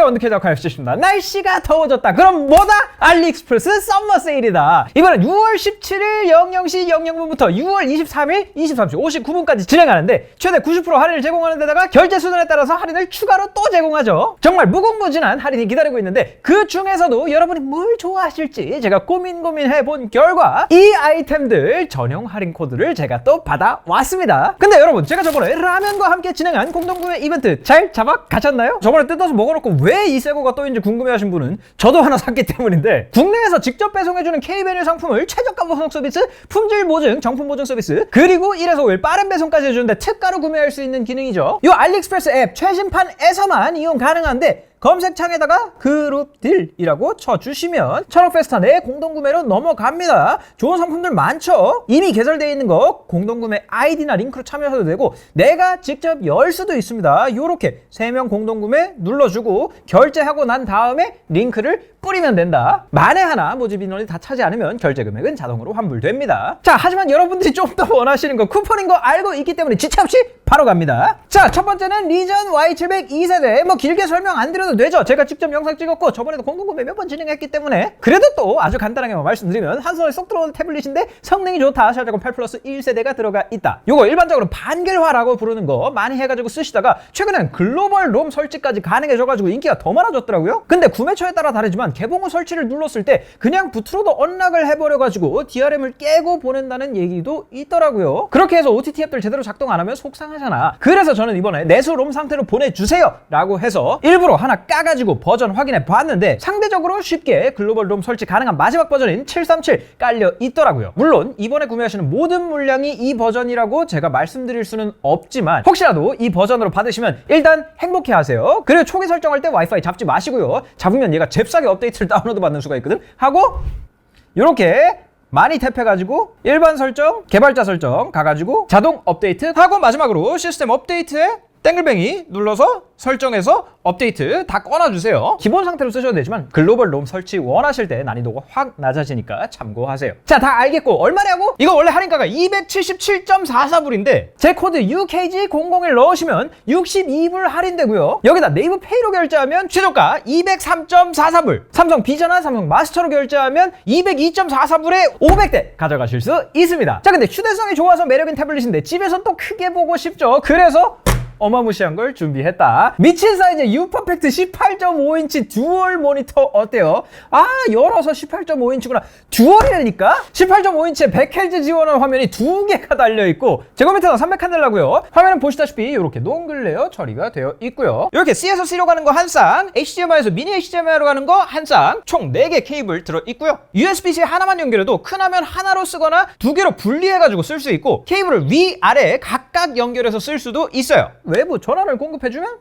안녕하세요 원두캐적 하이스입니다. 날씨가 더워졌다. 그럼 뭐다? 알리익스프레스 썸머 세일이다. 이번엔 6월 17일 00시 00분부터 6월 23일 23시 59분까지 진행하는데 최대 90% 할인을 제공하는 데다가 결제 수준에 따라서 할인을 추가로 또 제공하죠. 정말 무궁무진한 할인이 기다리고 있는데 그 중에서도 여러분이 뭘 좋아하실지 제가 고민 고민해 본 결과 이 아이템들 전용 할인 코드를 제가 또 받아왔습니다. 근데 여러분 제가 저번에 라면과 함께 진행한 공동구매 이벤트 잘 잡아 가셨나요? 저번에 뜯어서 먹어놓고 왜이 새거가 또인지 궁금해하신 분은 저도 하나 샀기 때문인데 국내에서 직접 배송해주는 K메뉴 상품을 최저가 보송 서비스, 품질 보증, 정품 보증 서비스 그리고 1에서 5일 빠른 배송까지 해주는데 특가로 구매할 수 있는 기능이죠. 이 알리익스프레스 앱 최신판에서만 이용 가능한데 검색창에다가 그룹 딜이라고 쳐주시면 천억페스타 내 공동구매로 넘어갑니다. 좋은 상품들 많죠? 이미 개설되어 있는 거 공동구매 아이디나 링크로 참여하셔도 되고 내가 직접 열 수도 있습니다. 요렇게 3명 공동구매 눌러주고 결제하고 난 다음에 링크를 뿌리면 된다. 만에 하나 모집 인원이 다 차지 않으면 결제 금액은 자동으로 환불됩니다. 자, 하지만 여러분들이 좀 더 원하시는 거 쿠폰인 거 알고 있기 때문에 지체 없이 바로 갑니다. 자, 첫 번째는 리전 Y700 2세대. 뭐 길게 설명 안 드려도 되죠. 제가 직접 영상 찍었고 저번에도 공동구매 몇 번 진행했기 때문에 그래도 또 아주 간단하게만 말씀드리면 한 손에 쏙 들어오는 태블릿인데 성능이 좋다. 샤자건 8 플러스 1세대가 들어가 있다. 요거 일반적으로 반gel화라고 부르는 거 많이 해가지고 쓰시다가 최근엔 글로벌 롬 설치까지 가능해져가지고 인기가 더 많아졌더라고요. 근데 구매처에 따라 다르지만 개봉 후 설치를 눌렀을 때 그냥 부트로도 언락을 해버려가지고 DRM을 깨고 보낸다는 얘기도 있더라고요. 그렇게 해서 OTT 앱들 제대로 작동 안 하면 속상하잖아. 그래서 저는 이번에 내수 롬 상태로 보내주세요 라고 해서 일부러 하나 까가지고 버전 확인해 봤는데 상대적으로 쉽게 글로벌 롬 설치 가능한 마지막 버전인 737 깔려 있더라고요. 물론 이번에 구매하시는 모든 물량이 이 버전이라고 제가 말씀드릴 수는 없지만 혹시라도 이 버전으로 받으시면 일단 행복해 하세요. 그리고 초기 설정할 때 와이파이 잡지 마시고요. 잡으면 얘가 잽싸게 업 데이트를 다운로드 받는 수가 있거든. 하고 이렇게 많이 탭해가지고 일반 설정, 개발자 설정 가가지고 자동 업데이트 하고 마지막으로 시스템 업데이트에 땡글뱅이 눌러서 설정해서 업데이트 다 꺼놔주세요. 기본 상태로 쓰셔도 되지만 글로벌 롬 설치 원하실 때 난이도가 확 낮아지니까 참고하세요. 자, 다 알겠고 얼마냐고? 이거 원래 할인가가 277.44불인데 제 코드 UKG001 넣으시면 62불 할인되고요. 여기다 네이버 페이로 결제하면 최저가 203.44불. 삼성 비전화, 삼성 마스터로 결제하면 202.44불에 500대 가져가실 수 있습니다. 자, 근데 휴대성이 좋아서 매력인 태블릿인데 집에서 또 크게 보고 싶죠. 그래서 어마무시한 걸 준비했다. 미친 사이즈 유퍼펙트 18.5인치 듀얼 모니터 어때요? 아 열어서 18.5인치구나. 듀얼이라니까? 18.5인치에 100Hz 지원한 화면이 두 개가 달려있고 제곱미터당 300칸델라고요. 화면은 보시다시피 이렇게 농글 레어 처리가 되어 있고요. 이렇게 C에서 C로 가는 거 한 쌍, HDMI에서 미니 HDMI로 가는 거 한 쌍, 총 4개 케이블 들어있고요. USB-C 하나만 연결해도 큰 화면 하나로 쓰거나 두 개로 분리해가지고 쓸 수 있고 케이블을 위, 아래 각각 연결해서 쓸 수도 있어요. 외부 전원을 공급해주면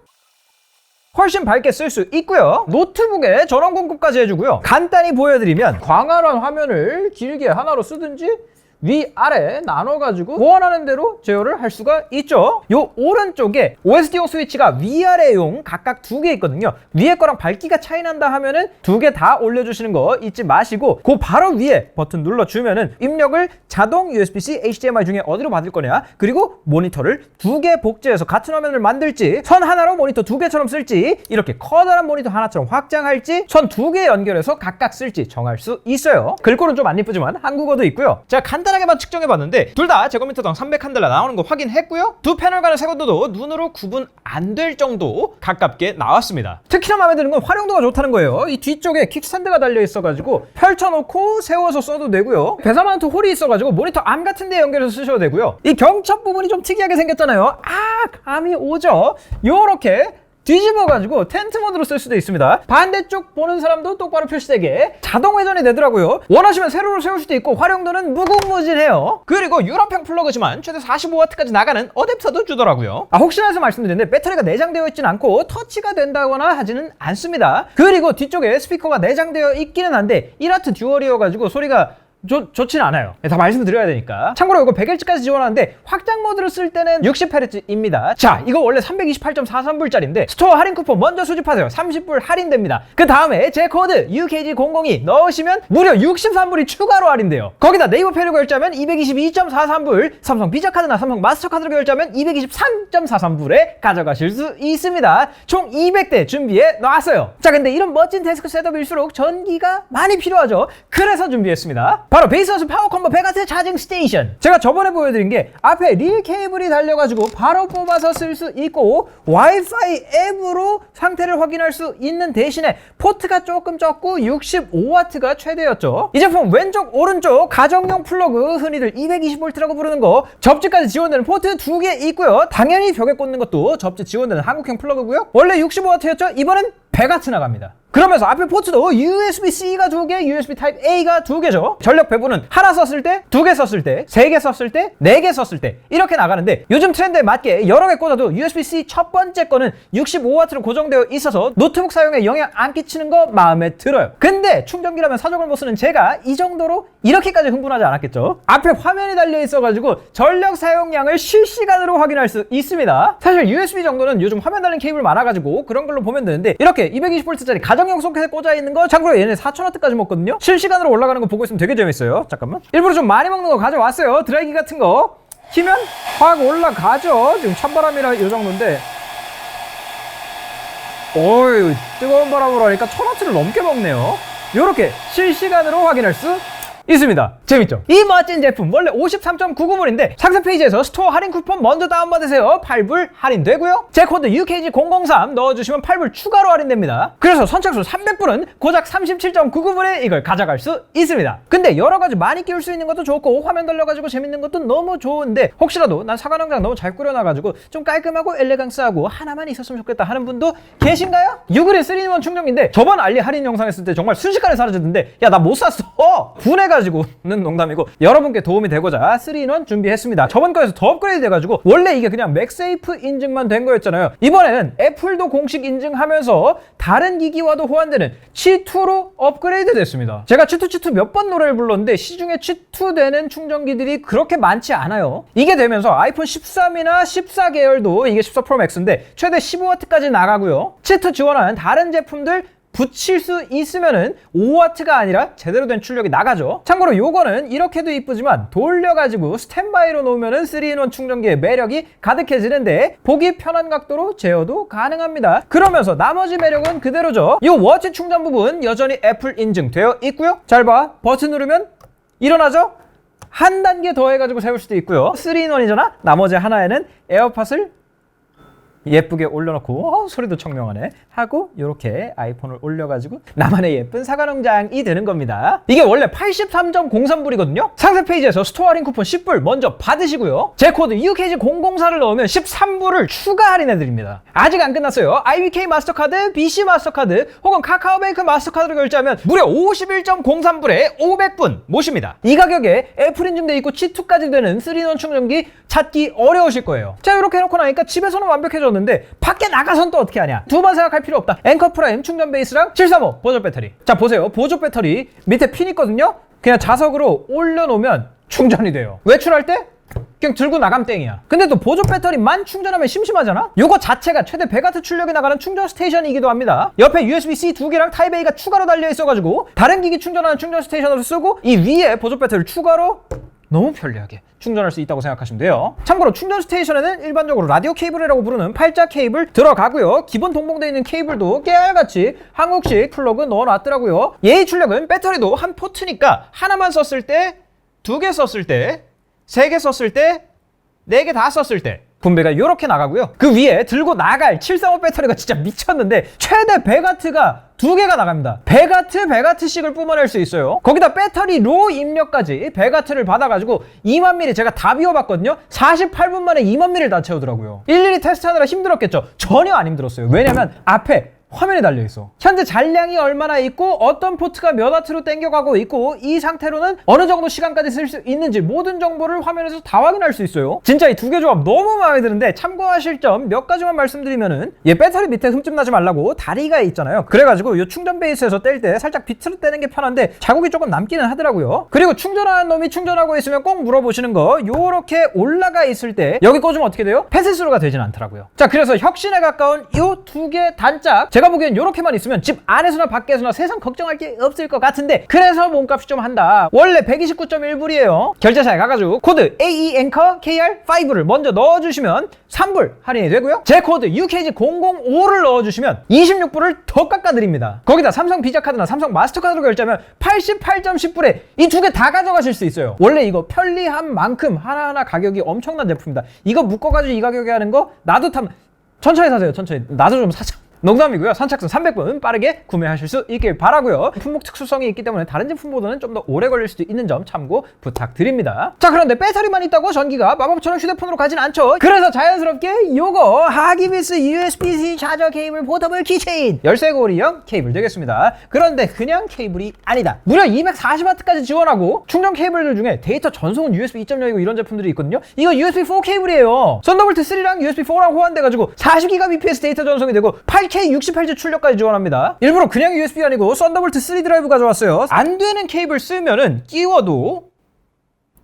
훨씬 밝게 쓸 수 있고요. 노트북에 전원 공급까지 해주고요. 간단히 보여드리면 광활한 화면을 길게 하나로 쓰든지 위 아래 나눠가지고 원하는 대로 제어를 할 수가 있죠. 요 오른쪽에 OSD용 스위치가 위아래용 각각 두 개 있거든요. 위에 거랑 밝기가 차이 난다 하면은 두 개 다 올려주시는 거 잊지 마시고 그 바로 위에 버튼 눌러주면은 입력을 자동 USB-C, HDMI 중에 어디로 받을 거냐 그리고 모니터를 두 개 복제해서 같은 화면을 만들지 선 하나로 모니터 두 개처럼 쓸지 이렇게 커다란 모니터 하나처럼 확장할지 선 두 개 연결해서 각각 쓸지 정할 수 있어요. 글꼴은 좀 안 이쁘지만 한국어도 있고요. 자 간단 하게만 측정해 봤는데 둘 다 제곱미터당 300칸델라 나오는 거 확인했고요. 두 패널 간의 색온도도 눈으로 구분 안 될 정도 가깝게 나왔습니다. 특히나 마음에 드는 건 활용도가 좋다는 거예요. 이 뒤쪽에 킥스탠드가 달려 있어가지고 펼쳐놓고 세워서 써도 되고요. 배사 마운트 홀이 있어가지고 모니터 암 같은 데 연결해서 쓰셔도 되고요. 이 경첩 부분이 좀 특이하게 생겼잖아요. 아 감이 오죠. 요렇게 뒤집어가지고 텐트 모드로 쓸 수도 있습니다. 반대쪽 보는 사람도 똑바로 표시되게 자동 회전이 되더라고요. 원하시면 세로로 세울 수도 있고 활용도는 무궁무진해요. 그리고 유럽형 플러그지만 최대 45W까지 나가는 어댑터도 주더라고요. 아 혹시나 해서 말씀드리는데 배터리가 내장되어 있진 않고 터치가 된다거나 하지는 않습니다. 그리고 뒤쪽에 스피커가 내장되어 있기는 한데 1와트 듀얼이어가지고 소리가 좋, 좋진 않아요. 네, 다 말씀드려야 되니까. 참고로 이거 100Hz까지 지원하는데 확장 모드로 쓸 때는 60Hz입니다. 자, 이거 원래 328.43불짜리인데 스토어 할인 쿠폰 먼저 수집하세요. 30불 할인됩니다. 그 다음에 제 코드 UKG002 넣으시면 무려 63불이 추가로 할인돼요. 거기다 네이버 페이로 결제하면 222.43불, 삼성 비자카드나 삼성 마스터카드로 결제하면 223.43불에 가져가실 수 있습니다. 총 200대 준비해 놨어요. 자, 근데 이런 멋진 데스크 셋업일수록 전기가 많이 필요하죠. 그래서 준비했습니다. 바로 베이스하우스 파워 컴버 100W 차징 스테이션. 제가 저번에 보여드린 게 앞에 릴 케이블이 달려가지고 바로 뽑아서 쓸 수 있고 와이파이 앱으로 상태를 확인할 수 있는 대신에 포트가 조금 적고 65W가 최대였죠. 이 제품 왼쪽 오른쪽 가정용 플러그 흔히들 220V라고 부르는 거 접지까지 지원되는 포트 두 개 있고요. 당연히 벽에 꽂는 것도 접지 지원되는 한국형 플러그고요. 원래 65W였죠. 이번엔 100W 나갑니다. 그러면서 앞에 포트도 USB-C가 두 개, USB Type-A가 두 개죠. 전력 배분은 하나 썼을 때, 두 개 썼을 때, 세 개 썼을 때, 네 개 썼을 때 이렇게 나가는데 요즘 트렌드에 맞게 여러 개 꽂아도 USB-C 첫 번째 거는 65W로 고정되어 있어서 노트북 사용에 영향 안 끼치는 거 마음에 들어요. 근데 충전기라면 사정을 못 쓰는 제가 이 정도로 이렇게까지 흥분하지 않았겠죠. 앞에 화면이 달려 있어가지고 전력 사용량을 실시간으로 확인할 수 있습니다. 사실 USB 정도는 요즘 화면 달린 케이블 많아가지고 그런 걸로 보면 되는데 이렇게 220V짜리 가정용 소켓에 꽂아 있는 거 참고로 얘네 4000W까지 먹거든요. 실시간으로 올라가는 거 보고 있으면 되게 재밌어요. 잠깐만. 일부러 좀 많이 먹는 거 가져왔어요. 드라이기 같은 거. 키면 확 올라가죠. 지금 찬바람이라 이 정도인데. 어이 뜨거운 바람으로 하니까 1000W를 넘게 먹네요. 이렇게 실시간으로 확인할 수 있습니다. 재밌죠? 이 멋진 제품 원래 53.99불인데 상세 페이지에서 스토어 할인 쿠폰 먼저 다운받으세요. 8불 할인되고요. 제 코드 UKG003 넣어주시면 8불 추가로 할인됩니다. 그래서 선착순 300불은 고작 37.99불에 이걸 가져갈 수 있습니다. 근데 여러 가지 많이 끼울 수 있는 것도 좋고 화면 돌려가지고 재밌는 것도 너무 좋은데 혹시라도 난 사과농장 너무 잘 꾸려놔가지고 좀 깔끔하고 엘레강스하고 하나만 있었으면 좋겠다 하는 분도 계신가요? 유그린 3인원 충전기인데 저번 알리 할인 영상 했을 때 정말 순식간에 사라졌는데 야 나 못 샀어 분해가 지고는 농담이고 여러분께 도움이 되고자 3인원 준비했습니다. 저번 거에서 더 업그레이드 돼가지고 원래 이게 그냥 맥세이프 인증만 된 거였잖아요. 이번에는 애플도 공식 인증하면서 다른 기기와도 호환되는 C2로 업그레이드 됐습니다. 제가 치투 치투 몇 번 노래를 불렀는데 시중에 치투 되는 충전기들이 그렇게 많지 않아요. 이게 되면서 아이폰 13이나 14 계열도 이게 14 프로 맥스인데 최대 15W까지 나가고요. 치투 지원하는 다른 제품들 붙일 수 있으면은 5W가 아니라 제대로 된 출력이 나가죠. 참고로 요거는 이렇게도 이쁘지만 돌려가지고 스탠바이로 놓으면은 3in1 충전기의 매력이 가득해지는데 보기 편한 각도로 제어도 가능합니다. 그러면서 나머지 매력은 그대로죠. 요 워치 충전 부분 여전히 애플 인증되어 있고요. 잘 봐. 버튼 누르면 일어나죠? 한 단계 더 해가지고 세울 수도 있고요. 3in1이잖아? 나머지 하나에는 에어팟을 예쁘게 올려놓고 어, 소리도 청명하네. 하고 이렇게 아이폰을 올려가지고 나만의 예쁜 사과농장이 되는 겁니다. 이게 원래 83.03불이거든요? 상세 페이지에서 스토어 할인 쿠폰 10불 먼저 받으시고요. 제 코드 UKG004를 넣으면 13불을 추가 할인해드립니다. 아직 안 끝났어요. IBK 마스터카드, BC 마스터카드 혹은 카카오뱅크 마스터카드로 결제하면 무려 51.03불에 500분 모십니다. 이 가격에 애플 인증돼 있고 C2까지 되는 3인원 충전기 찾기 어려우실 거예요. 자 이렇게 해놓고 나니까 집에서는 완벽해졌는데 밖에 나가선 또 어떻게 하냐 두 번 생각할 필요 없다 앵커 프라임 충전 베이스랑 735 보조 배터리 자 보세요 보조 배터리 밑에 핀 있거든요 그냥 자석으로 올려놓으면 충전이 돼요 외출할 때 그냥 들고 나가면 땡이야. 근데 또 보조 배터리만 충전하면 심심하잖아? 요거 자체가 최대 100W 출력이 나가는 충전 스테이션이기도 합니다. 옆에 USB-C 두 개랑 타입-A가 추가로 달려 있어가지고 다른 기기 충전하는 충전 스테이션으로 쓰고 이 위에 보조 배터리를 추가로 너무 편리하게 충전할 수 있다고 생각하시면 돼요. 참고로 충전 스테이션에는 일반적으로 라디오 케이블이라고 부르는 팔자 케이블 들어가고요. 기본 동봉되어 있는 케이블도 깨알같이 한국식 플러그 넣어놨더라고요. 얘의 출력은 배터리도 한 포트니까 하나만 썼을 때, 두 개 썼을 때, 세 개 썼을 때, 네 개 다 썼을 때 분배가 이렇게 나가고요. 그 위에 들고 나갈 735 배터리가 진짜 미쳤는데 최대 100W가 두 개가 나갑니다. 100W, 100W씩을 뿜어낼 수 있어요. 거기다 배터리 로 입력까지 100W를 받아가지고 2만 mAh 제가 다 비워봤거든요. 48분 만에 2만 mAh를 다 채우더라고요. 일일이 테스트하느라 힘들었겠죠? 전혀 안 힘들었어요. 왜냐면 앞에 화면에 달려 있어. 현재 잔량이 얼마나 있고 어떤 포트가 몇 와트로 땡겨가고 있고 이 상태로는 어느 정도 시간까지 쓸 수 있는지 모든 정보를 화면에서 다 확인할 수 있어요. 진짜 이 두 개 조합 너무 마음에 드는데 참고하실 점 몇 가지만 말씀드리면은 얘 배터리 밑에 흠집 나지 말라고 다리가 있잖아요. 그래가지고 이 충전 베이스에서 뗄 때 살짝 비트로 떼는 게 편한데 자국이 조금 남기는 하더라고요. 그리고 충전하는 놈이 충전하고 있으면 꼭 물어보시는 거 요렇게 올라가 있을 때 여기 꽂으면 어떻게 돼요? 패스스루가 되진 않더라고요. 자 그래서 혁신에 가까운 요두개 단짝 제가 보기엔 요렇게만 있으면 집 안에서나 밖에서나 세상 걱정할 게 없을 것 같은데 그래서 몸값이 좀 한다. 원래 129.1불이에요. 결제사에 가가지고 코드 AE 앵커 KR5를 먼저 넣어주시면 3불 할인이 되고요. 제 코드 UKG005를 넣어주시면 26불을 더 깎아드립니다. 거기다 삼성 비자카드나 삼성 마스터카드로 결제하면 88.10불에 이 두 개 다 가져가실 수 있어요. 원래 이거 편리한 만큼 하나하나 가격이 엄청난 제품입니다. 이거 묶어가지고 이 가격에 하는 거 나도 탐 천천히 사세요. 천천히. 나도 좀 사자. 농담이고요. 선착순 300분 빠르게 구매하실 수 있길 바라고요. 품목 특수성이 있기 때문에 다른 제품보다는 좀 더 오래 걸릴 수도 있는 점 참고 부탁드립니다. 자 그런데 배터리만 있다고 전기가 마법처럼 휴대폰으로 가진 않죠. 그래서 자연스럽게 요거 하기비스 USB-C 차저 케이블 포터블 키체인 열쇠 고리형 케이블 되겠습니다. 그런데 그냥 케이블이 아니다. 무려 240W까지 지원하고 충전 케이블들 중에 데이터 전송은 USB 2.0이고 이런 제품들이 있거든요. 이거 USB4 케이블이에요. 썬더볼트 3랑 USB4랑 호환돼가지고 40Gbps 데이터 전송이 되고 8K 68G 출력까지 지원합니다. 일부러 그냥 USB가 아니고 썬더볼트 3 드라이브 가져왔어요. 안 되는 케이블 쓰면은 끼워도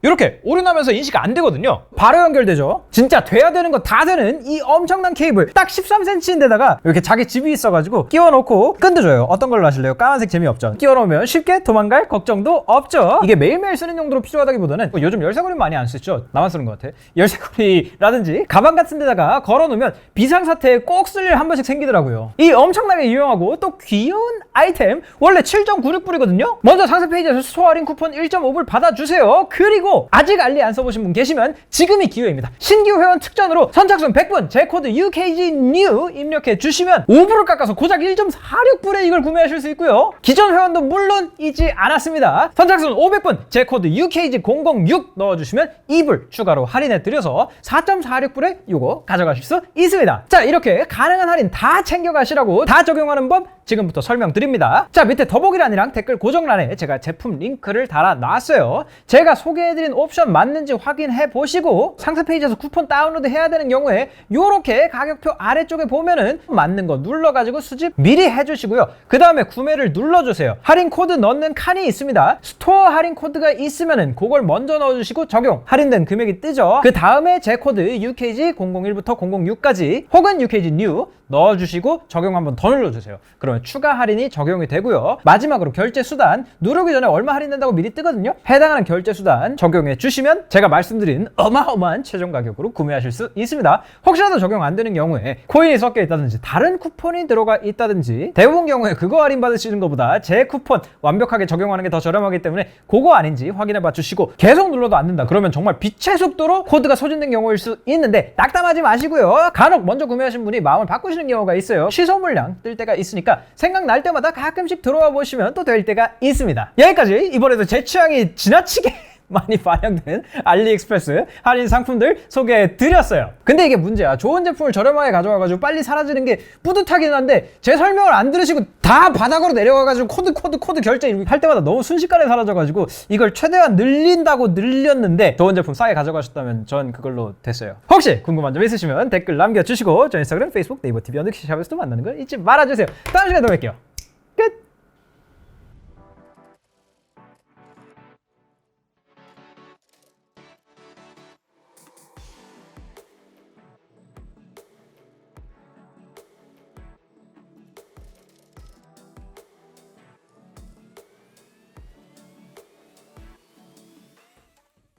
이렇게 오류나면서 인식 안 되거든요. 바로 연결되죠. 진짜 돼야 되는 거 다 되는 이 엄청난 케이블 딱 13cm인데다가 이렇게 자기 집이 있어가지고 끼워놓고 끈드줘요. 어떤 걸로 하실래요? 까만색 재미없죠. 끼워놓으면 쉽게 도망갈 걱정도 없죠. 이게 매일매일 쓰는 용도로 필요하다기보다는 뭐 요즘 열쇠고리 많이 안 쓰죠. 나만 쓰는 것 같아. 열쇠고리라든지 가방 같은 데다가 걸어놓으면 비상사태에 꼭 쓸 일 한 번씩 생기더라고요. 이 엄청나게 유용하고 또 귀여운 아이템 원래 7.96불이거든요. 먼저 상세 페이지에서 할인 쿠폰 1.5불 받아주세요. 그리고 아직 알리 안 써보신 분 계시면 지금이 기회입니다. 신규 회원 특전으로 선착순 100분 제 코드 UKG NEW 입력해 주시면 5불을 깎아서 고작 1.46불에 이걸 구매하실 수 있고요. 기존 회원도 물론이지 않았습니다. 선착순 500분 제 코드 UKG 006 넣어주시면 2불 추가로 할인해 드려서 4.46불에 이거 가져가실 수 있습니다. 자 이렇게 가능한 할인 다 챙겨가시라고 다 적용하는 법 지금부터 설명드립니다. 자 밑에 더보기란이랑 댓글 고정란에 제가 제품 링크를 달아놨어요. 제가 소개해드린 옵션 맞는지 확인해 보시고 상세 페이지에서 쿠폰 다운로드 해야 되는 경우에 요렇게 가격표 아래쪽에 보면은 맞는 거 눌러가지고 수집 미리 해주시고요. 그 다음에 구매를 눌러주세요. 할인 코드 넣는 칸이 있습니다. 스토어 할인 코드가 있으면은 그걸 먼저 넣어주시고 적용 할인된 금액이 뜨죠. 그 다음에 제 코드 UKG 001부터 006까지 혹은 UKG new 넣어주시고 적용 한번 더 눌러주세요. 그러면 추가 할인이 적용이 되고요. 마지막으로 결제 수단 누르기 전에 얼마 할인된다고 미리 뜨거든요. 해당하는 결제 수단 적용해 주시면 제가 말씀드린 어마어마한 최종 가격으로 구매하실 수 있습니다. 혹시라도 적용 안 되는 경우에 코인이 섞여 있다든지 다른 쿠폰이 들어가 있다든지 대부분 경우에 그거 할인 받으시는 것보다 제 쿠폰 완벽하게 적용하는 게 더 저렴하기 때문에 그거 아닌지 확인해 봐 주시고 계속 눌러도 안 된다. 그러면 정말 빛의 속도로 코드가 소진된 경우일 수 있는데 낙담하지 마시고요. 간혹 먼저 구매하신 분이 마음을 바꾸시는 경우가 있어요. 취소 물량 뜰 때가 있으니까 생각날 때마다 가끔씩 들어와 보시면 또 될 때가 있습니다. 여기까지 이번에도 제 취향이 지나치게 많이 반영된 알리익스프레스 할인 상품들 소개해 드렸어요. 근데 이게 문제야. 좋은 제품을 저렴하게 가져와가지고 빨리 사라지는 게 뿌듯하긴 한데 제 설명을 안 들으시고 다 바닥으로 내려가가지고 코드 코드 코드 결제 할 때마다 너무 순식간에 사라져가지고 이걸 최대한 늘린다고 늘렸는데 좋은 제품 싸게 가져가셨다면 전 그걸로 됐어요. 혹시 궁금한 점 있으시면 댓글 남겨주시고 저 인스타그램, 페이스북, 네이버 TV, 언더키샵에서도 만나는 걸 잊지 말아주세요. 다음 시간에 또 뵐게요.